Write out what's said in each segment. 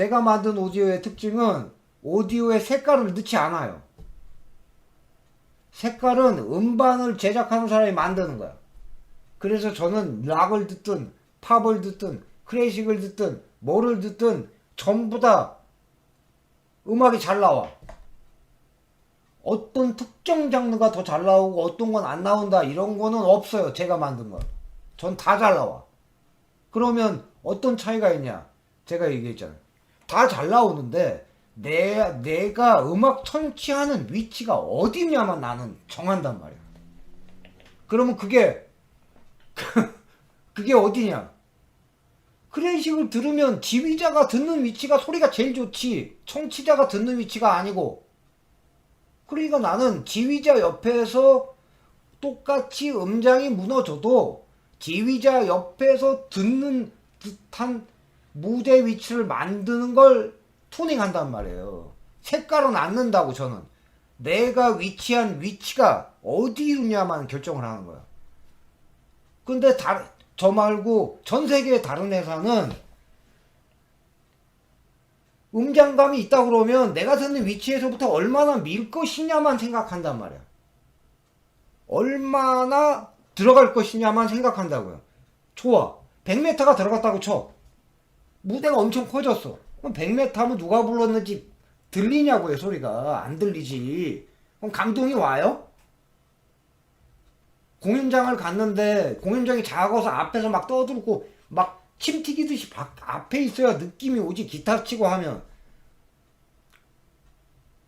제가 만든 오디오의 특징은 오디오에 색깔을 넣지 않아요. 색깔은 음반을 제작하는 사람이 만드는 거야. 그래서 저는 락을 듣든 팝을 듣든 클래식을 듣든 뭐를 듣든 전부 다 음악이 잘 나와. 어떤 특정 장르가 더 잘 나오고 어떤 건 안 나온다 이런 거는 없어요. 제가 만든 건. 전 다 잘 나와. 그러면 어떤 차이가 있냐? 제가 얘기했잖아요. 다 잘 나오는데 내, 내가 음악 청취하는 위치가 어디냐만 나는 정한단 말이야. 그러면 그게 그게 어디냐? 클래식을 들으면 지휘자가 듣는 위치가 소리가 제일 좋지. 청취자가 듣는 위치가 아니고. 그러니까 나는 지휘자 옆에서 똑같이 음장이 무너져도 지휘자 옆에서 듣는 듯한 무대 위치를 만드는 걸 투닝한단 말이에요. 색깔은 안 넣는다고 저는. 내가 위치한 위치가 어디냐만 결정을 하는 거야. 근데 다, 저 말고 전 세계의 다른 회사는 음장감이 있다 그러면 내가 듣는 위치에서부터 얼마나 밀 것이냐만 생각한단 말이야. 얼마나 들어갈 것이냐만 생각한다고요. 좋아. 100m가 들어갔다고 쳐. 무대가 엄청 커졌어. 그럼 100m 하면 누가 불렀는지 들리냐고요, 소리가. 안 들리지. 그럼 감동이 와요? 공연장을 갔는데 공연장이 작아서 앞에서 막 떠들고 막 침 튀기듯이 밖- 앞에 있어야 느낌이 오지 기타 치고 하면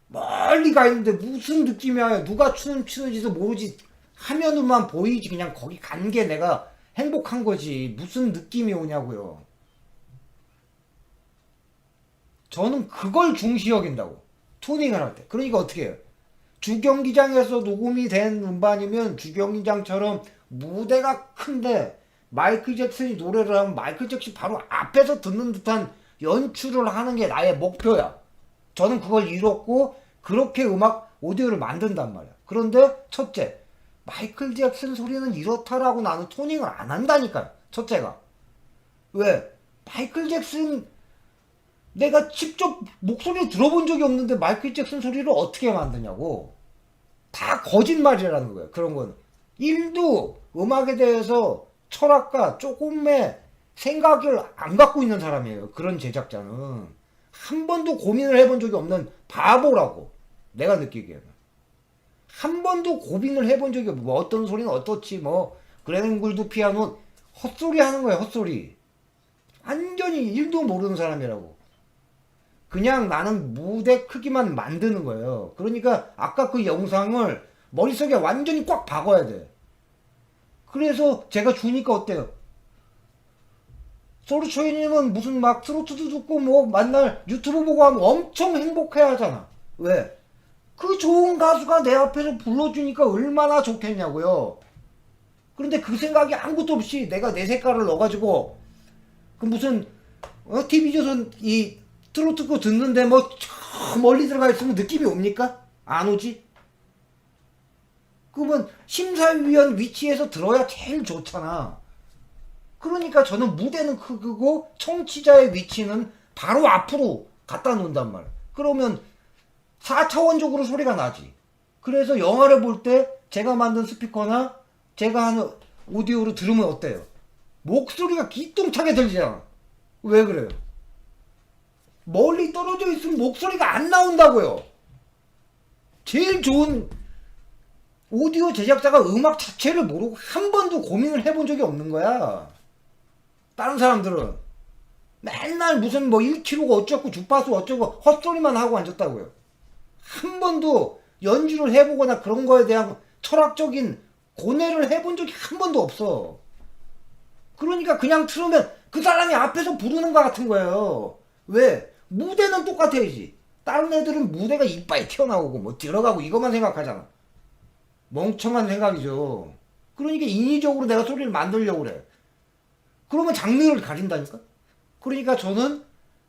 멀리 가 있는데 무슨 느낌이야 누가 춤 추는지도 모르지 화면으로만 보이지 그냥 거기 간 게 내가 행복한 거지 무슨 느낌이 오냐고요 저는 그걸 중시 여긴다고 투닝을 할 때 그러니까 어떻게 해요 주경기장에서 녹음이 된 음반이면 주경기장처럼 무대가 큰데 마이클 잭슨이 노래를 하면 마이클 잭슨 바로 앞에서 듣는 듯한 연출을 하는 게 나의 목표야. 저는 그걸 이뤘고 그렇게 음악 오디오를 만든단 말이야. 그런데 첫째, 마이클 잭슨 소리는 이렇다라고 나는 토닝을 안 한다니까요. 첫째가. 왜? 마이클 잭슨 내가 직접 목소리를 들어본 적이 없는데 마이클 잭슨 소리를 어떻게 만드냐고. 다 거짓말이라는 거예요. 그런 거는. 일도 음악에 대해서 철학과 조금의 생각을 안 갖고 있는 사람이에요. 그런 제작자는. 한 번도 고민을 해본 적이 없는 바보라고. 내가 느끼기에는. 한 번도 고민을 해본 적이 없고, 뭐 어떤 소리는 어떻지, 뭐, 그레는굴드 피아노, 헛소리 하는 거야, 헛소리. 완전히 일도 모르는 사람이라고. 그냥 나는 무대 크기만 만드는 거예요. 그러니까 아까 그 영상을 머릿속에 완전히 꽉 박아야 돼. 그래서 제가 주니까 어때요? 소르초이님은 무슨 막 트로트도 듣고 뭐 만날 유튜브 보고 하면 엄청 행복해 하잖아. 왜? 그 좋은 가수가 내 앞에서 불러주니까 얼마나 좋겠냐고요. 그런데 그 생각이 아무것도 없이 내가 내 색깔을 넣어가지고 그 무슨 어, TV조선 이 트로트 거 듣는데 뭐 저 멀리 들어가 있으면 느낌이 옵니까? 안 오지? 그러면 심사위원 위치에서 들어야 제일 좋잖아. 그러니까 저는 무대는 크고 청취자의 위치는 바로 앞으로 갖다 놓는단 말이야. 그러면 4차원적으로 소리가 나지. 그래서 영화를 볼 때 제가 만든 스피커나 제가 하는 오디오로 들으면 어때요? 목소리가 기똥차게 들리잖아. 왜 그래요? 멀리 떨어져 있으면 목소리가 안 나온다고요. 제일 좋은 오디오 제작자가 음악 자체를 모르고 한 번도 고민을 해본 적이 없는 거야. 다른 사람들은 맨날 무슨 뭐 1kg가 어쩌고 주파수 어쩌고 헛소리만 하고 앉았다고요. 한 번도 연주를 해보거나 그런 거에 대한 철학적인 고뇌를 해본 적이 한 번도 없어. 그러니까 그냥 틀으면 그 사람이 앞에서 부르는 것 같은 거예요. 왜? 무대는 똑같아야지. 다른 애들은 무대가 이빨이 튀어나오고 뭐 들어가고 이것만 생각하잖아. 멍청한 생각이죠. 그러니까 인위적으로 내가 소리를 만들려고 그래. 그러면 장르를 가린다니까? 그러니까 저는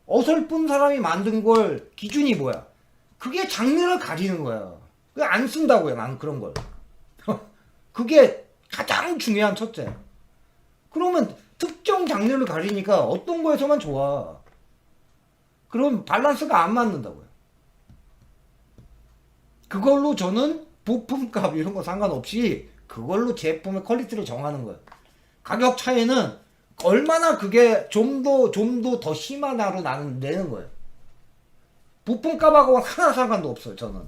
어설픈 사람이 만든 걸 기준이 뭐야? 그게 장르를 가리는 거야. 그게 안 쓴다고요, 난 그런 걸. 그게 가장 중요한 첫째. 그러면 특정 장르를 가리니까 어떤 거에서만 좋아. 그럼 밸런스가 안 맞는다고요. 그걸로 저는 부품값 이런 거 상관없이 그걸로 제품의 퀄리티를 정하는 거예요. 가격 차이는 얼마나 그게 좀 더 좀 더 더 심하다로 나는 내는 거예요. 부품값하고 하나 상관도 없어요. 저는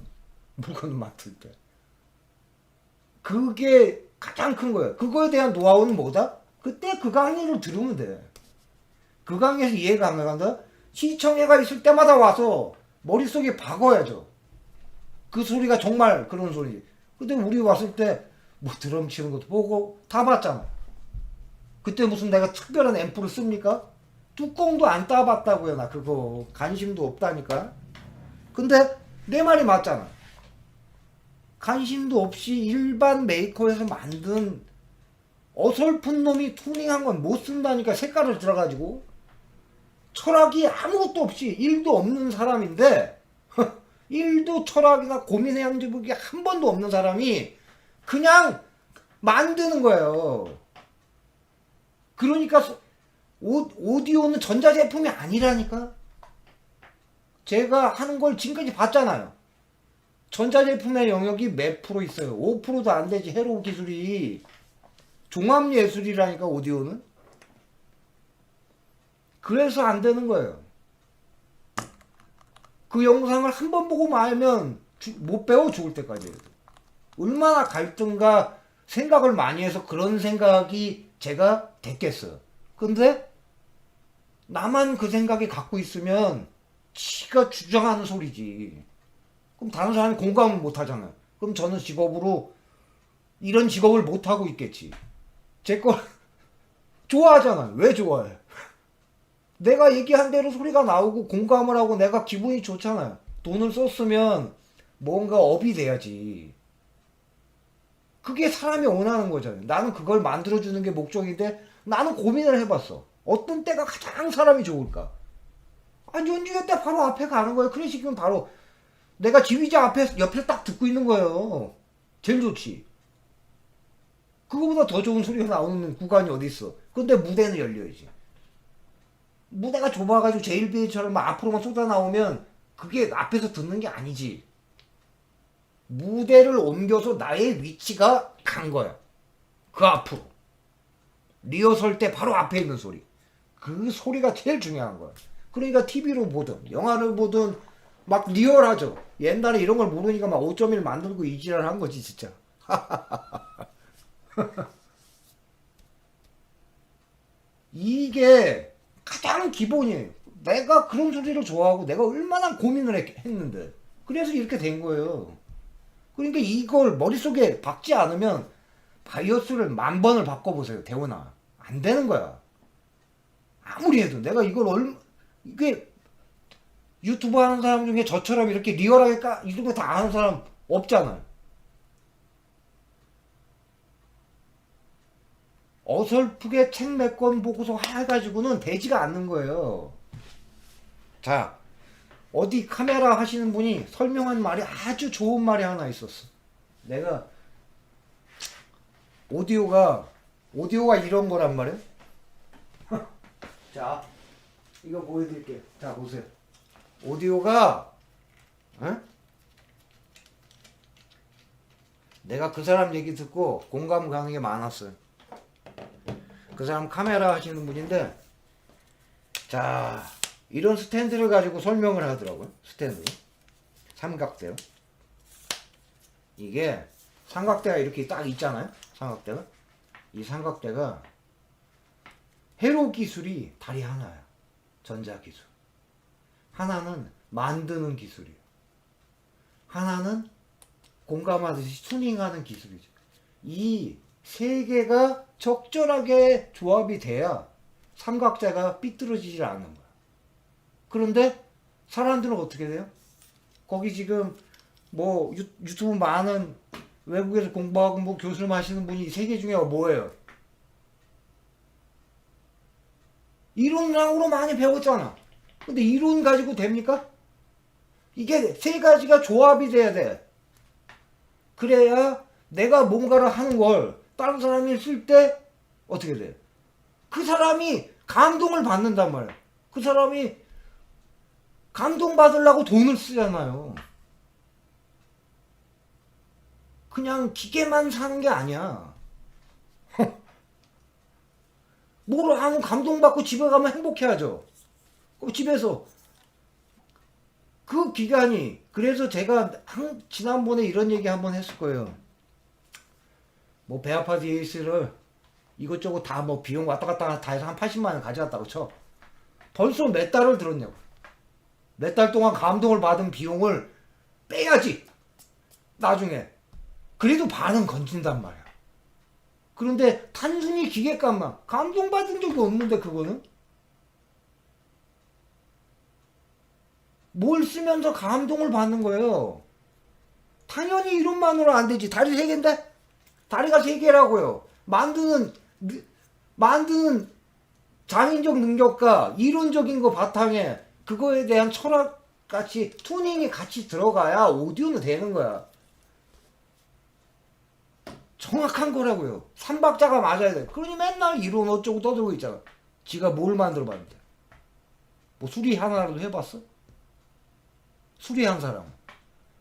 물건을 맡을 때. 그게 가장 큰 거예요. 그거에 대한 노하우는 뭐다? 그때 그 강의를 들으면 돼. 그 강의에서 이해가 안 간다? 시청회가 있을 때마다 와서 머릿속에 박아야죠. 그 소리가 정말 그런 소리. 근데 우리 왔을 때 뭐 드럼 치는 것도 보고 다 봤잖아. 그때 무슨 내가 특별한 앰프를 씁니까? 뚜껑도 안 따봤다고요. 나 그거 관심도 없다니까. 근데 내 말이 맞잖아. 관심도 없이 일반 메이커에서 만든 어설픈 놈이 투닝한 건 못 쓴다니까 색깔을 들어가지고 철학이 아무것도 없이 일도 없는 사람인데 일도 철학이나 고민의 양지북이 한 번도 없는 사람이 그냥 만드는 거예요. 그러니까 소- 오, 오디오는 전자제품이 아니라니까. 제가 하는 걸 지금까지 봤잖아요. 전자제품의 영역이 몇 프로 있어요? 5%도 안 되지 해로 기술이 종합예술이라니까 오디오는 그래서 안 되는 거예요. 그 영상을 한 번 보고 말면 주- 못 배워 죽을 때까지. 얼마나 갈등과 생각을 많이 해서 그런 생각이 제가 됐겠어요. 근데 나만 그 생각이 갖고 있으면 지가 주장하는 소리지. 그럼 다른 사람이 공감을 못 하잖아요. 그럼 저는 직업으로 이런 직업을 못 하고 있겠지. 제 걸 좋아하잖아요. 왜 좋아해? 내가 얘기한 대로 소리가 나오고 공감을 하고 내가 기분이 좋잖아요. 돈을 썼으면 뭔가 업이 돼야지. 그게 사람이 원하는 거잖아요. 나는 그걸 만들어주는 게 목적인데 나는 고민을 해봤어. 어떤 때가 가장 사람이 좋을까? 아, 연주회 때 바로 앞에 가는 거예요. 클래식이면 바로 내가 지휘자 앞에 옆에 딱 듣고 있는 거예요. 제일 좋지. 그거보다 더 좋은 소리가 나오는 구간이 어디 있어? 근데 무대는 열려야지. 무대가 좁아가지고 제일비처럼 막 앞으로만 쏟아 나오면 그게 앞에서 듣는 게 아니지. 무대를 옮겨서 나의 위치가 간 거야. 그 앞으로. 리허설 때 바로 앞에 있는 소리. 그 소리가 제일 중요한 거야. 그러니까 TV로 보든 영화를 보든 막 리얼하죠. 옛날에 이런 걸 모르니까 막 5.1 만들고 이지랄 한 거지 진짜. 이게 가장 기본이에요. 내가 그런 소리를 좋아하고 내가 얼마나 고민을 했, 했는데 그래서 이렇게 된 거예요. 그러니까 이걸 머릿속에 박지 않으면 바이오스를 만 번을 바꿔보세요. 대원아. 안 되는 거야. 아무리 해도 내가 이걸 얼마 이게 유튜브 하는 사람 중에 저처럼 이렇게 리얼하게 까 이런 거 다 아는 사람 없잖아요. 어설프게 책 몇 권 보고서 해가지고는 되지가 않는 거예요. 자, 어디 카메라 하시는 분이 설명한 말이 아주 좋은 말이 하나 있었어. 내가 오디오가 오디오가 이런 거란 말이야. 자, 이거 보여드릴게요. 자, 보세요. 오디오가 어? 내가 그 사람 얘기 듣고 공감 가는 게 많았어요. 그 사람 카메라 하시는 분인데 자 이런 스탠드를 가지고 설명을 하더라고요. 스탠드 삼각대요. 이게 삼각대가 이렇게 딱 있잖아요. 삼각대가 이 삼각대가 회로 기술이 다리 하나야. 전자 기술. 하나는 만드는 기술이에요. 하나는 공감하듯이 튜닝하는 기술이죠. 이 세 개가 적절하게 조합이 돼야 삼각대가 삐뚤어지질 않는 거야. 그런데 사람들은 어떻게 돼요? 거기 지금 뭐 유, 유튜브 많은 외국에서 공부하고 뭐 교수님 하시는 분이 세 개 중에 뭐예요? 이론상으로 많이 배웠잖아. 근데 이론 가지고 됩니까? 이게 세 가지가 조합이 돼야 돼. 그래야 내가 뭔가를 하는 걸 다른 사람이 쓸 때 어떻게 돼? 그 사람이 감동을 받는단 말이야. 그 사람이 감동받으려고 돈을 쓰잖아요. 그냥 기계만 사는 게 아니야. 뭘 하면 감동받고 집에 가면 행복해하죠. 그럼 집에서 그 기간이 그래서 제가 한, 지난번에 이런 얘기 한번 했을 거예요. 뭐 배 아파 DS를 이것저것 다 뭐 비용 왔다 갔다 다 해서 한 80만 원 가져갔다고 쳐. 벌써 몇 달을 들었냐고. 몇 달 동안 감동을 받은 비용을 빼야지. 나중에. 그래도 반은 건진단 말이야. 그런데 단순히 기계값만 감동받은 적이 없는데 그거는 뭘 쓰면서 감동을 받는 거예요. 당연히 이론만으로 안 되지. 다리 세 개인데? 다리가 세 개라고요. 만드는 느- 만드는 장인적 능력과 이론적인 거 바탕에 그거에 대한 철학 같이 투닝이 같이 들어가야 오디오는 되는 거야. 정확한 거라고요. 삼박자가 맞아야 돼. 그러니 맨날 이론 어쩌고 떠들고 있잖아. 지가 뭘 만들어 봤는데. 뭐 수리 하나라도 해봤어? 수리한 사람.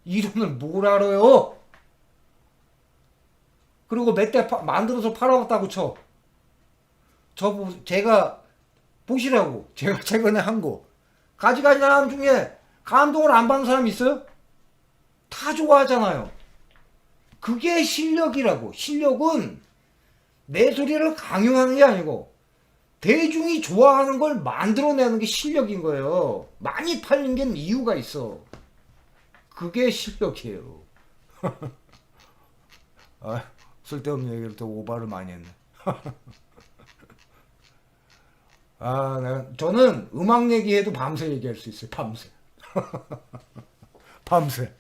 이론을 뭘 알아요? 그리고 몇 대 만들어서 팔아봤다고 쳐. 저, 보- 제가, 보시라고. 제가 최근에 한 거. 가지가지 사람 중에 감동을 안 받는 사람 있어요? 다 좋아하잖아요. 그게 실력이라고. 실력은 내 소리를 강요하는 게 아니고 대중이 좋아하는 걸 만들어내는 게 실력인 거예요. 많이 팔린 게 이유가 있어. 그게 실력이에요. 아, 쓸데없는 얘기를 또 오바를 많이 했네. 아, 내가, 저는 음악 얘기해도 밤새 얘기할 수 있어요. 밤새. 밤새.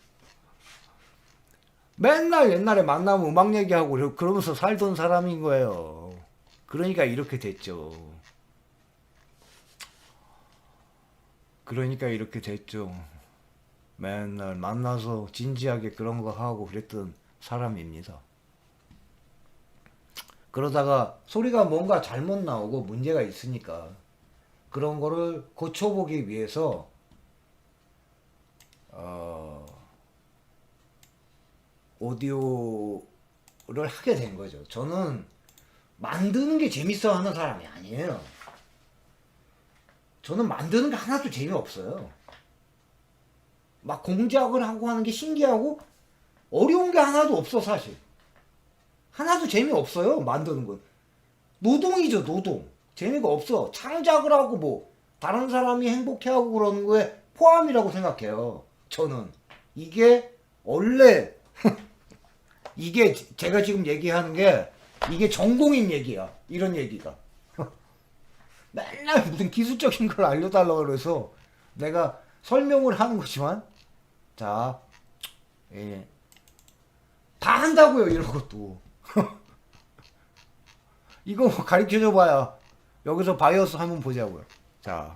맨날 옛날에 만나면 음악 얘기하고 그러- 그러면서 살던 사람인 거예요. 그러니까 이렇게 됐죠. 그러니까 이렇게 됐죠. 맨날 만나서 진지하게 그런 거 하고 그랬던 사람입니다. 그러다가 소리가 뭔가 잘못 나오고 문제가 있으니까 그런 거를 고쳐보기 위해서 어, 오디오를 하게 된 거죠. 저는 만드는 게 재밌어 하는 사람이 아니에요. 저는 만드는 게 하나도 재미없어요. 막 공작을 하고 하는 게 신기하고 어려운 게 하나도 없어 사실. 하나도 재미없어요 만드는 건. 노동이죠 노동. 재미가 없어. 창작을 하고 뭐 다른 사람이 행복해하고 그러는 거에 포함이라고 생각해요. 저는 이게 원래 이게 제가 지금 얘기하는 게 이게 전공인 얘기야. 이런 얘기가. 맨날 무슨 기술적인 걸 알려달라고 그래서 내가 설명을 하는 거지만 자, 예. 다 한다고요, 이런 것도. 이거 가르쳐 줘봐야 여기서 바이오스 한번 보자고요. 자,